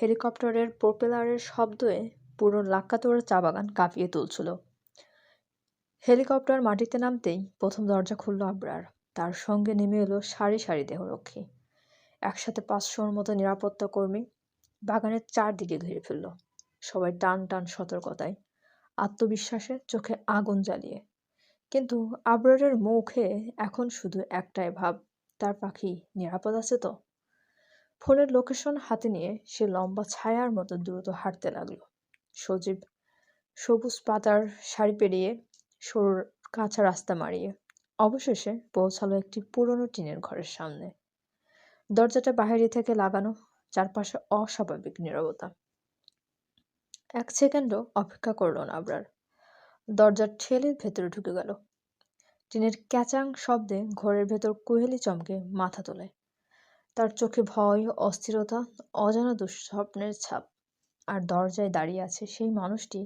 হেলিকপ্টারের প্রোপেলারের শব্দে পুরো লাক্কাতোড়া চা বাগান কাঁপিয়ে তুলছিল। হেলিকপ্টার মাটিতে নামতেই প্রথম দরজা খুলল আবরার। তার সঙ্গে নেমে এলো সারি সারি দেহরক্ষী। একসাথে পাঁচশোর মতো নিরাপত্তা কর্মী বাগানের চারদিকে ঘিরে ফেলল। সবাই টান টান সতর্কতায়, আত্মবিশ্বাসে চোখে আগুন জ্বালিয়ে। কিন্তু আবরারের মুখে এখন শুধু একটাই ভাব, তার পাখি নিরাপদ আছে তো? ফোনের লোকেশন হাতে নিয়ে সে লম্বা ছায়ার মতো দ্রুত হাঁটতে লাগল। সজীব সবুজ পাতার শাড়ি পেরিয়ে সরুর কাঁচা রাস্তা মারিয়ে অবশেষে পৌঁছালো একটি পুরনো টিনের ঘরের সামনে। দরজাটা বাহিরে থেকে লাগানো, চারপাশে অস্বাভাবিক নীরবতা। এক সেকেন্ডও অপেক্ষা করল না আবরার। দরজা ঠেলে ভেতরে ঢুকে গেল। টিনের ক্যাচাং শব্দে ঘরের ভেতর কোহেলি চমকে মাথা তোলে। তার চোখে ভয়, অস্থিরতা, অজানা দুঃস্বপ্নের ছাপ। আর দরজায় দাঁড়িয়ে আছে সেই মানুষটি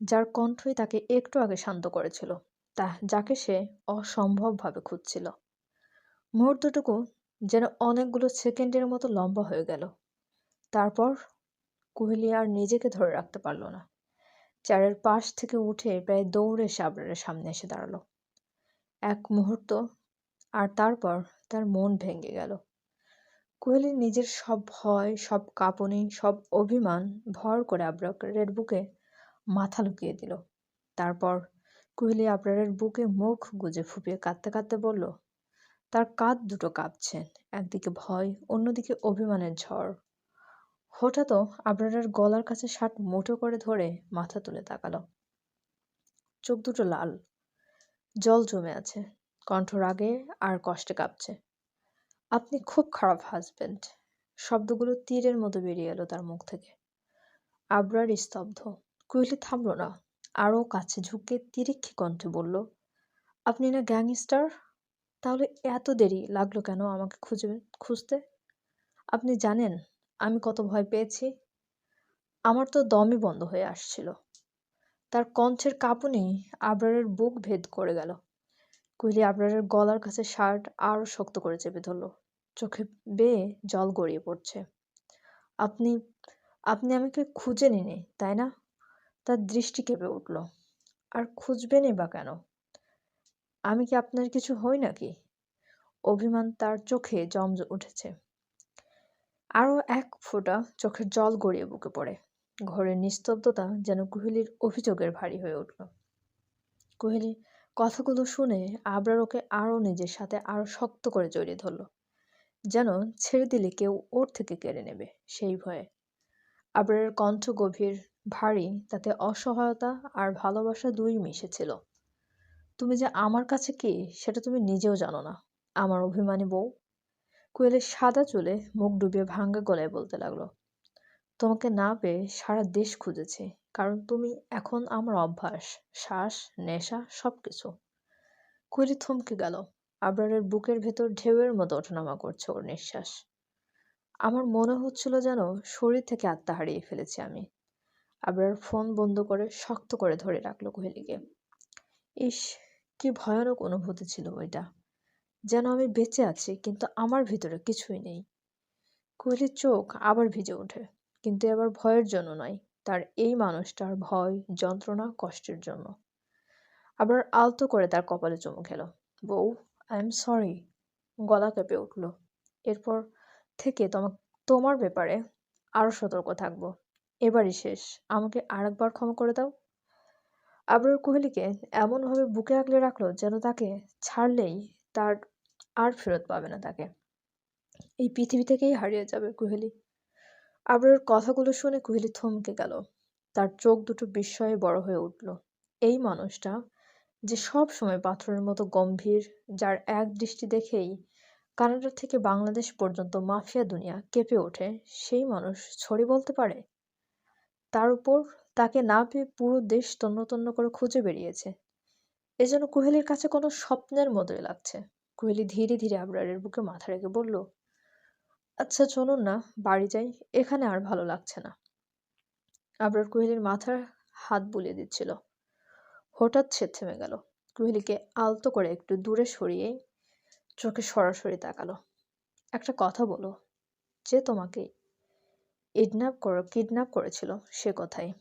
যার কণ্ঠই তাকে একটু আগে শান্ত করেছিল, তা যাকে সে অসম্ভবভাবে খুঁজছিল। মুহূর্তটুকু যেন অনেকগুলো সেকেন্ডের মতো লম্বা হয়ে গেল। তারপর কোহলি আর নিজেকে ধরে রাখতে পারল না। চারের পাশ থেকে উঠে প্রায় দৌড়ে সাবরারের সামনে এসে দাঁড়াল। এক মুহূর্ত, আর তারপর তার মন ভেঙে গেল। কোহলি নিজের সব ভয়, সব কাঁপুনি, সব অভিমান ভর করে আবরারের বুকে মাথা লুকিয়ে দিল। তারপর কোহলি আবরারের বুকে মুখ গুজে ফুপিয়ে কাঁদতে কাঁদতে বলল, তার কাঁধ দুটো কাঁপছে, একদিকে ভয়, অন্যদিকে অভিমানের ঝড়। হঠাৎও আবরারের গলার কাছে শার্ট মুঠো করে ধরে মাথা তুলে তাকালো। চোখ দুটো লাল, জল জমে আছে, কণ্ঠ রাগে আর কষ্টে কাঁপছে। আপনি খুব খারাপ হাজবেন্ড শব্দগুলো তীরের মতো বেরিয়ে এলো তার মুখ থেকে। আবরার স্তব্ধ। কুইলি থামল না। আরও কাছে ঝুঁকে তিরিক্ষি কণ্ঠে বলল, আপনি না গ্যাংস্টার? তাহলে এত দেরি লাগল কেন আমাকে খুঁজে খুঁজতে? আপনি জানেন, আমি কত ভয় পেয়েছি। আমার তো দমই বন্ধ হয়ে আসছিল। তার কণ্ঠের কাঁপুনি আবরারের বুক ভেদ করে গেল। কুইলি আবরারের গলার কাছে শার্ট আরও শক্ত করে চেপে ধরল। চোখে বেয়ে জল গড়িয়ে পড়ছে। আপনি আপনি আমাকে খুঁজে নিনি তাই না? তার দৃষ্টি কেঁপে উঠল। আর খুঁজবেনই বা কেন? আমি কি আপনার কিছু হই নাকি? অভিমান তার চোখে জম উঠেছে। আরও এক ফোঁটা চোখের জল গড়িয়ে বুকে পড়ে। ঘরের নিস্তব্ধতা যেন কোহলির অভিযোগের ভারী হয়ে উঠল। কোহলি কথাগুলো শুনে আবরার ওকে আরও নিজের সাথে আরও শক্ত করে জড়িয়ে ধরল। যেন ছেড়ে দিলে কেউ ওর থেকে কেড়ে নেবে সেই ভয়ে। আবরারের কণ্ঠ গভীর, ভারী, তাতে অসহায়তা আর ভালোবাসা দুই মিশেছিল। তুমি যে আমার কাছে কি, সেটা তুমি নিজেও জানো না, আমার অভিমানী বউ। কোয়েলের সাদা চুলে মুখ ডুবিয়ে ভাঙ্গা গলায় বলতে লাগল, তোমাকে না পেয়ে সারা দেশ খুঁজেছে, কারণ তুমি এখন আমার অভ্যাস, শ্বাস, নেশা সব কিছু কুয়েলি থমকে গেল আবরারের বুকের ভেতর ঢেউয়ের মতো ওঠানামা করছে ওর নিঃশ্বাস। আমার মনে হচ্ছিল যেন শরীর থেকে আত্মা হারিয়ে ফেলেছি আমি। আবরার ফোন বন্ধ করে শক্ত করে ধরে রাখল কোহেলিকে। ইস, কি ভয়ানক অনুভূতি ছিল ওইটা। যেন আমি বেঁচে আছি, কিন্তু আমার ভিতরে কিছুই নেই। কোহলির চোখ আবার ভিজে ওঠে, কিন্তু এবার ভয়ের জন্য নয়, তার এই মানুষটার ভয়, যন্ত্রণা কষ্টের জন্য। আবার আলতো করে তার কপালে চুমু খেলো। বউ আই এম সরি গলা কেঁপে উঠল। এরপর থেকে তোমা, তোমার ব্যাপারে আরও সতর্ক থাকব। এবারই শেষ। আমাকে আরেকবার ক্ষমা করে দাও। আবরার কোহলিকে এমনভাবে বুকে আগলে রাখল যেন তাকে ছাড়লেই তার আর ফেরত পাবে না তাকে। এই পৃথিবী থেকেই হারিয়ে যাবে কোহলি। আবরার কথাগুলো শুনে কোহলি থমকে গেল। তার চোখ দুটো বিস্ময়ে বড় হয়ে উঠল। এই মানুষটা যে সব সময় পাথরের মতো গম্ভীর, যার এক দৃষ্টি দেখেই কানাডা থেকে বাংলাদেশ পর্যন্ত মাফিয়া দুনিয়া কেঁপে ওঠে, সেই মানুষ ছড়ি বলতে পারে? তার উপর তাকে না পেয়ে পুরো দেশ তন্ন তন্ন করে খুঁজে বেরিয়েছে। এ যেন কোহেলির কাছে কোনো স্বপ্নের মতোই লাগছে। কোহেলি ধীরে ধীরে আবরারের বুকে মাথা রেখে বলল আচ্ছা চলুন না, বাড়ি যাই, এখানে আর ভালো লাগছে না। আবরার কোহেলির মাথার হাত বুলিয়ে দিচ্ছিল। হঠাৎ সে থেমে গেল। কোহেলিকে আলতো করে একটু দূরে সরিয়ে চোখে সরাসরি তাকালো। একটা কথা বলো, যে তোমাকে ইডন্যাপ কর কিডন্যাপ করেছিল সে কথাই।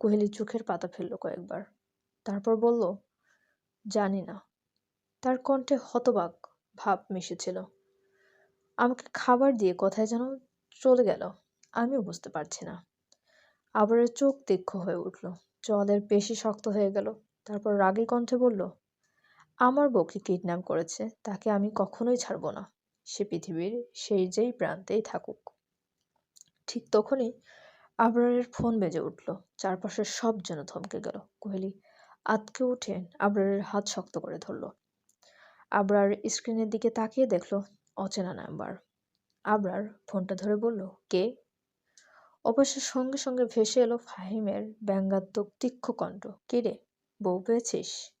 কোহেলি চোখের পাতা ফেলল কয়েকবার। তারপর বলল, জানি না। তার কণ্ঠে হতবাক ভাব মিশেছিল। আমাকে খাবার দিয়ে কোথায় যেন চলে গেল, আমিও বুঝতে পারছি না। আবারের চোখ তীক্ষ্ণ হয়ে উঠল। জলের পেশি শক্ত হয়ে গেল। তারপর রাগী কণ্ঠে বলল, আমার বউকে কিডন্যাপ করেছে, তাকে আমি কখনোই ছাড়ব না। সে পৃথিবীর সেই যেই প্রান্তেই থাকুক। ঠিক তখনই আবরারের ফোন বেজে উঠল। চারপাশের সব যেন থমকে গেল। কোহলি আতকে উঠে আবরারের হাত শক্ত করে ধরল। আবরার স্ক্রিনের দিকে তাকিয়ে দেখল, অচেনা নাম্বার। আবরার ফোনটা ধরে বলল, কে? অবশ্যই সঙ্গে সঙ্গে ভেসে এলো ফাহিমের ব্যঙ্গাত্মক তীক্ষ্ণ কণ্ঠ। কে রে, বউ পেয়েছিস?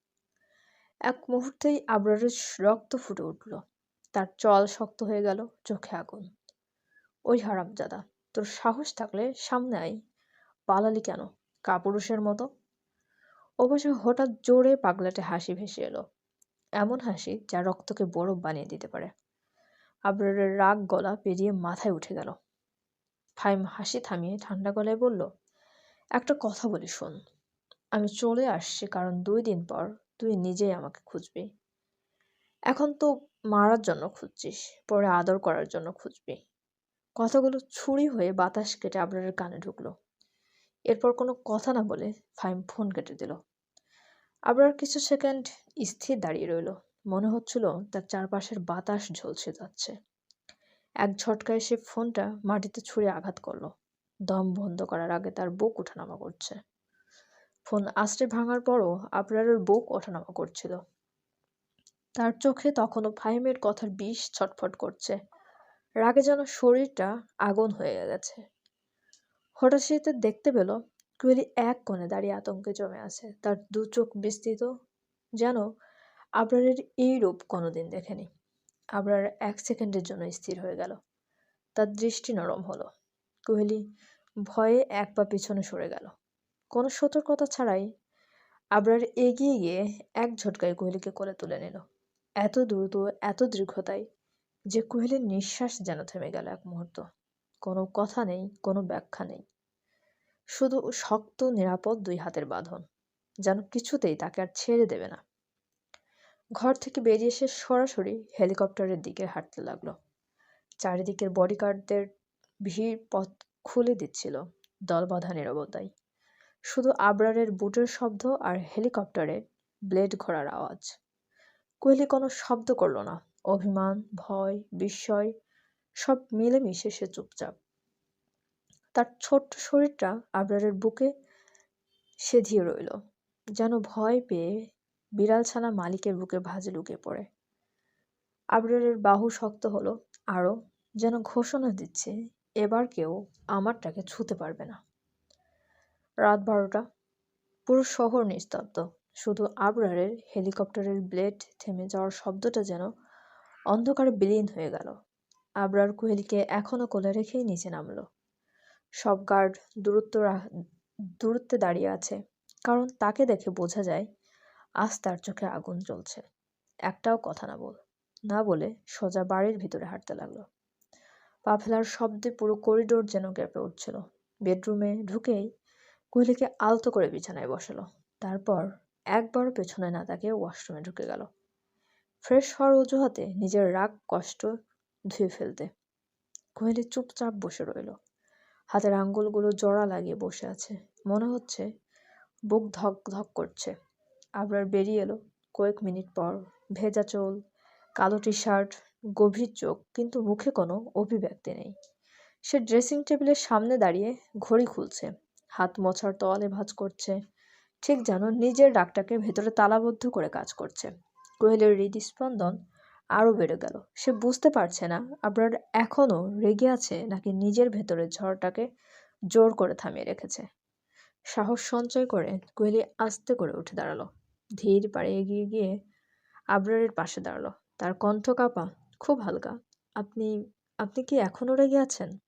এক মুহূর্তেই আবরারের রক্ত ফুটে উঠল। তার চল শক্ত হয়ে গেল চোখে আগুন। ওই হারামজাদা, তোর সাহস থাকলে সামনে আই পালালি কেন, কাপুরুষের মতো? অবশ্য হঠাৎ জোরে পাগলাটে হাসি ভেসে এলো। এমন হাসি যা রক্তকে বরফ বানিয়ে দিতে পারে। আবরারের রাগ গলা পেরিয়ে মাথায় উঠে গেল। ফাইম হাসি থামিয়ে ঠান্ডা গলায় বলল, একটা কথা বলি শোন, আমি চলে আসছি কারণ দুই দিন পর তুই নিজেই আমাকে খুঁজবি। এখন তো মারার জন্য খুঁজছিস, পরে আদর করার জন্য খুঁজবি। কথাগুলো ছুরি হয়ে বাতাস কেটে আবরারের কানে ঢুকলো। এরপর কোনো কথা না বলে ফাইম ফোন কেটে দিল। আবরার কিছু সেকেন্ড স্থির দাঁড়িয়ে রইল। মনে হচ্ছিল তার চারপাশের বাতাস ঝলসে যাচ্ছে। এক ঝটকায় সে ফোনটা মাটিতে ছুঁড়ে আঘাত করল। দম বন্ধ করার আগে তার বুক ওঠানামা করছে। ফোন আস্তে ভাঙার পরও আবরারের বুক ওঠানামা করছিল। তার চোখে তখনও ফাহিমের কথার বিষ ছটফট করছে। রাগে যেন শরীরটা আগুন হয়ে গেছে। হঠাৎ সে দেখতে পেল, কুয়েলি এক কোণে দাঁড়িয়ে আতঙ্কে জমে আছে। তার দু চোখ বিস্তৃত, যেন আবরারের এই রূপ কোনোদিন দেখেনি। আবরার এক সেকেন্ডের জন্য স্থির হয়ে গেল। তার দৃষ্টি নরম হলো। কোহলি ভয়ে এক পা পিছনে সরে গেল। কোনো সতর্কতা ছাড়াই আবরার এগিয়ে গিয়ে এক ঝটকায় কোহলিকে কোলে তুলে নিল। এত দ্রুত, এত দীর্ঘতায় যে কোহলির নিঃশ্বাস যেন থেমে গেল এক মুহূর্ত। কোনো কথা নেই, কোনো ব্যাখ্যা নেই। শুধু শক্ত, নিরাপদ দুই হাতের বাঁধন, যেন কিছুতেই তাকে আর ছেড়ে দেবে না। ঘর থেকে বেরিয়ে এসে সরাসরি হেলিকপ্টারের দিকে হাঁটতে লাগল। চারিদিকের বডিগার্ডদের ভিড় পথ খুলে দিচ্ছিল দলবাঁধা নিরবতায় শুধু আবরারের বুটের শব্দ আর হেলিকপ্টারের ব্লেড ঘোরার আওয়াজ। কোহলি কোনো শব্দ করল না। অভিমান, ভয়, বিস্ময়, সব মিলেমিশে সে চুপচাপ। তার ছোট্ট শরীরটা আবরারের বুকে সেধিয়ে রইল। যেন ভয় পেয়ে বিড়াল ছানা মালিকের বুকে ভাজে লুকিয়ে পড়ে। আবরারের বাহু শক্ত হলো, আরও যেন ঘোষণা দিচ্ছে, এবার কেউ আমারটাকে ছুতে পারবে না। রাত বারোটা, পুরো শহর নিস্তব্ধ, শুধু আবরারের হেলিকপ্টারের ব্লেড থেমে যাওয়ার শব্দটা যেন অন্ধকারে বিলীন হয়ে গেল। আবরার কোহেলিকে এখনও কোলে রেখেই নিচে নামল। সব গার্ড দূরত্ব দূরত্বে দাঁড়িয়ে আছে, কারণ তাকে দেখে বোঝা যায় আজ তার চোখে আগুন জ্বলছে। একটাও কথা না বল, না বলে সোজা বাড়ির ভিতরে হাঁটতে লাগল। পা ফেলার শব্দে পুরো করিডোর যেন কেঁপে উঠছিল। বেডরুমে ঢুকেই কোহলিকে আলতো করে বিছানায় বসালো। তারপর একবারও পেছনে না তাকে ওয়াশরুমে ঢুকে গেল। ফ্রেশ হওয়ার অজুহাতে নিজের রাগ, কষ্ট ধুয়ে ফেলতে। কোহলি চুপচাপ বসে রইল। হাতের আঙ্গুলগুলো জড়া লাগিয়ে বসে আছে। মনে হচ্ছে বুক ধক ধক করছে। আবরার বেরিয়ে এলো কয়েক মিনিট পর। ভেজা চোল, কালো টি শার্ট গভীর চোখ, কিন্তু মুখে কোনো অভিব্যক্তি নেই। সে ড্রেসিং টেবিলের সামনে দাঁড়িয়ে ঘড়ি খুলছে, হাত মোছার তোয়ালে ভাঁজ করছে, ঠিক যেন নিজের ডাকটাকে ভেতরে তালাবদ্ধ করে কাজ করছে। কোয়েলের হৃদস্পন্দন আরও বেড়ে গেল। সে বুঝতে পারছে না আপনার এখনও রেগে আছে নাকি নিজের ভেতরের ঝড়টাকে জোর করে থামিয়ে রেখেছে। সাহস সঞ্চয় করে কোয়েলি আস্তে করে উঠে দাঁড়াল। ধীর পাড়ে এগিয়ে গিয়ে আবরারের পাশে দাঁড়াল। তার কণ্ঠ কাঁপা, খুব হালকা। আপনি আপনি কি এখনও রেগে আছেন?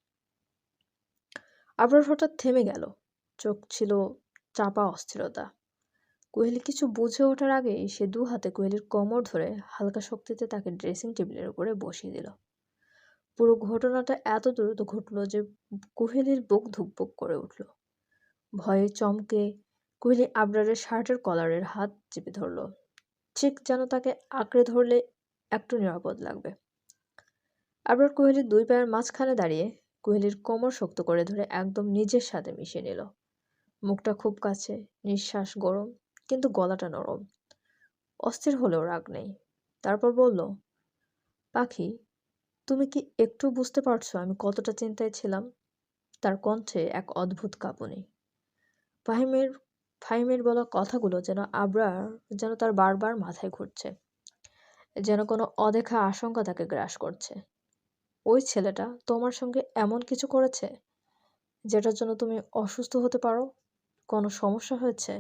আবরার হঠাৎ থেমে গেল। চোখ ছিল চাপা অস্থিরতা। কোহেলি কিছু বুঝে ওঠার আগেই সে দু হাতে কোহলির কোমর ধরে হালকা শক্তিতে তাকে ড্রেসিং টেবিলের উপরে বসিয়ে দিল। পুরো ঘটনাটা এত দ্রুত ঘটল যে কোহেলির বুক ধুকপুক করে উঠল। ভয়ে চমকে কোহলি আবরারের শার্টের কলারের হাত চেপে ধরল। ঠিক যেন তাকে আঁকড়ে ধরলে একটু নিরাপদ লাগবে। আবরার কোহলির দুই পায়ের মাঝখানে দাঁড়িয়ে কোহলির কোমর শক্ত করে ধরে একদম নিজের সাথে মিশিয়ে নিল। মুখটা খুব কাছে, নিঃশ্বাস গরম, কিন্তু গলাটা নরম। অস্থির হলেও রাগ নেই। তারপর বলল, পাখি, তুমি কি একটু বুঝতে পারছ আমি কতটা চিন্তায় ছিলাম? তার কণ্ঠে এক অদ্ভুত কাঁপুনি। ফাহিমের ফাহিমের বলা কথাগুলো যেন আবরার যেন তার বারবার মাথায় ঘুরছে, যেন কোনো অদেখা আশঙ্কা তাকে গ্রাস করছে। ওই ছেলেটা তোমার সঙ্গে এমন কিছু করেছে যেটার জন্য তুমি অসুস্থ হতে পারো? কোনো সমস্যা হয়েছে?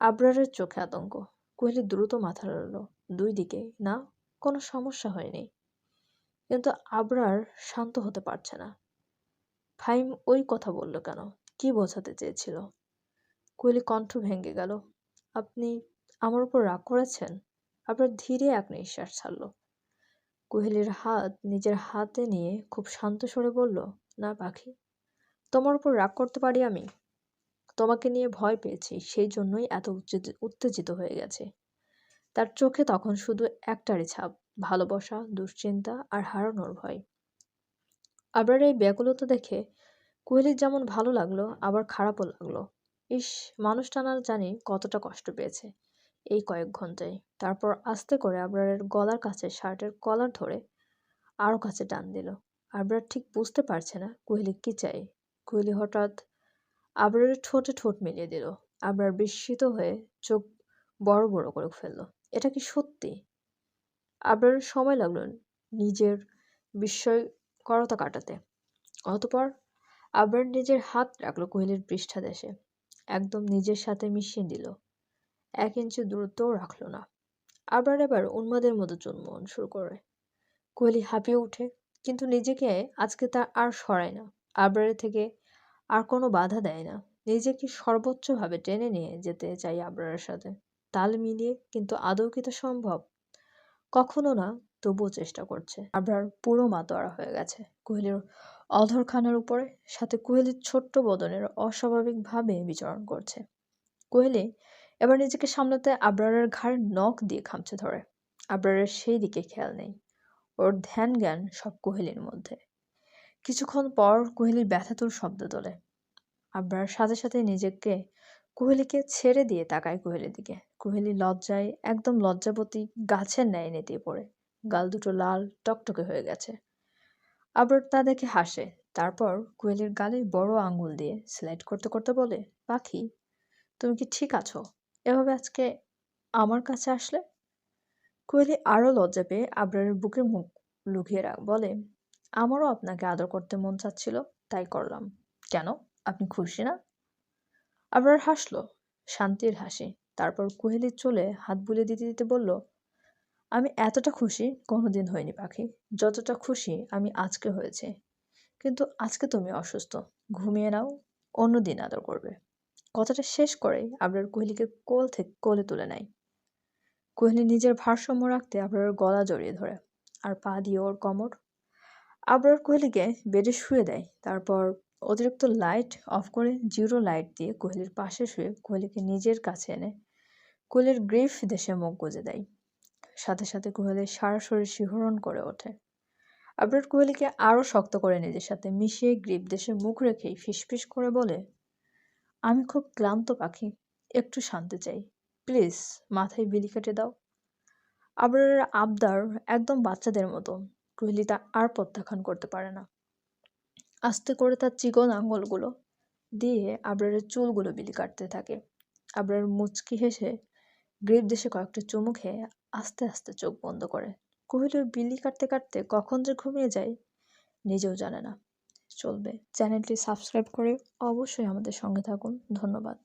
আবরারের চোখে আতঙ্ক। কোহলি দ্রুত মাথা নাড়ল, দুই দিকে, না, কোনো সমস্যা হয়নি। কিন্তু আবরার শান্ত হতে পারছে না। ফাইম ওই কথা বলল কেন? কি বোঝাতে চেয়েছিল? কোহলি কণ্ঠ ভেঙে গেল। আপনি আমার উপর রাগ করেছেন আবার ধীরে এক নিঃশ্বাস ছাড়ল। কোহলির হাত নিজের হাতে নিয়ে খুব শান্ত স্বরে বলল, না পাখি, তোমার উপর রাগ করতে পারি আমি? তোমাকে নিয়ে ভয় পেয়েছি, সেই জন্যই এত উত্তেজিত হয়ে গেছে। তার চোখে তখন শুধু একটারই ছাপ, ভালোবাসা, দুশ্চিন্তা আর হারানোর ভয়। আবার এই ব্যাকুলতা দেখে কোহলির যেমন ভালো লাগল, আবার খারাপও লাগল। ইস, মানুষটা না জানি কতটা কষ্ট পেয়েছে এই কয়েক ঘন্টায়। তারপর আস্তে করে আবরারের গলার কাছে, শার্টের কলার ধরে আরও কাছে টান দিল। আবরার ঠিক বুঝতে পারছে না, কোহলি কি চাই কোহলি হঠাৎ আবরারের ঠোঁটে ঠোঁট মিলিয়ে দিল। আবরার বিস্মিত হয়ে চোখ বড় বড় করে ফেলল। এটা কি সত্যি? আবরারের সময় লাগল নিজের বিস্ময়করতা কাটাতে। অতপর আবরার নিজের হাত রাখল কোহলির পৃষ্ঠাদেশে একদম নিজের সাথে মিশিয়ে দিল এক ইঞ্চি দূরত্বও রাখল না। আবার এবার উন্মাদের মতো চুনমোহন শুরু করে। কোহলি হাঁপিয়ে ওঠে, কিন্তু নিজেকে আজকে তা আর সরায় না। আবরারের থেকে আর কোনো বাধা দেয় না। নিজেকে সর্বোচ্চভাবে টেনে নিয়ে যেতে চাই আবরারের সাথে। তাল মিলিয়ে কিন্তু আদৌ কি তা সম্ভব? কখনো না, তবুও চেষ্টা করছে। আবরার পুরো মাতোয়ারা হয়ে গেছে। কোহলির অধরখানার উপরে, সাথে কোহলির ছোট্ট বদনের অস্বাভাবিকভাবে বিচরণ করছে। কোহলি এবার নিজেকে সামলাতে আবরারের ঘাড় নখ দিয়ে খামচে ধরে। আবরারের সেই দিকে খেয়াল নেই। ওর ধ্যান জ্ঞান সব কোহেলির মধ্যে। কিছুক্ষণ পর কোহলির ব্যথাতুর শব্দ তোলে। আবরার সাথে সাথে নিজেকে কোহেলিকে ছেড়ে দিয়ে তাকায় কোহলির দিকে। কোহলি লজ্জায়, একদম লজ্জাবতী, গাছের ন্যায় নেতিয়ে পড়ে। গাল দুটো লাল, টকটকে হয়ে গেছে। আবার তা দেখে হাসে। তারপর কোয়েলের গালে বড় আঙুল দিয়ে স্লাইড করতে করতে বলে, পাখি, তুমি কি ঠিক আছো? এভাবে আজকে আমার কাছে আসলে? কোয়েলি আরও লজ্জা পেয়ে আবরারের বুকে মুখ লুকিয়ে রাখ, বলে, আমারও আপনাকে আদর করতে মন চাচ্ছিল, তাই করলাম। কেন? আপনি খুশি না? আবরার হাসলো, শান্তির হাসি। তারপর কোহেলির চলে হাত বুলিয়ে দিতে দিতে বলল আমি এতটা খুশি কোনোদিন হয়নি পাখি। যতটা খুশি আমি আজকে হয়েছে। কিন্তু আজকে তুমি অসুস্থ। ঘুমিয়ে নাও অন্য দিন আদর করবে। কথাটা শেষ করে আবরার কোহলিকে কোল থেকে কোলে তুলে নেয়। কোহলি নিজের ভারসাম্য রাখতে আবরার গলা জড়িয়ে ধরে আর পা দিয়ে ওর কোমর। আবরার কোহলিকে বেডে শুয়ে দেয়, তারপর অতিরিক্ত লাইট অফ করে জিরো লাইট দিয়ে কোহলির পাশে শুয়ে কোহলিকে নিজের কাছে এনে কোহলির গ্রিফ দেশে মুখ গুজে দেয়। সাথে সাথে কোহলির সারা শরীর শিহরণ করে ওঠে। আবরার কোহলিকে আরও শক্ত করে নিজের সাথে মিশিয়ে গ্রিপ দেশে মুখ রেখেই ফিসফিস করে বলে, আমি খুব ক্লান্ত, পাখি। একটু শান্তি চাই। প্লিজ, মাথায় বিলি কেটে দাও। আবরারের আবদার একদম বাচ্চাদের মতো। কোহলি তা আর প্রত্যাখ্যান করতে পারে না। আস্তে করে তার চিকন আঙুলগুলো দিয়ে আবরারের চুলগুলো বিলি কাটতে থাকে। আবরার মুচকি হেসে গ্রিপ দেশে কয়েকটা চুমু খেয়ে আস্তে আস্তে চোখ বন্ধ করে। কোহিলুর বিলি কাটতে কাটতে কখন যে ঘুমিয়ে যায় নিজেও জানে না। চলবে। চ্যানেলটি সাবস্ক্রাইব করে অবশ্যই আমাদের সঙ্গে থাকুন। ধন্যবাদ।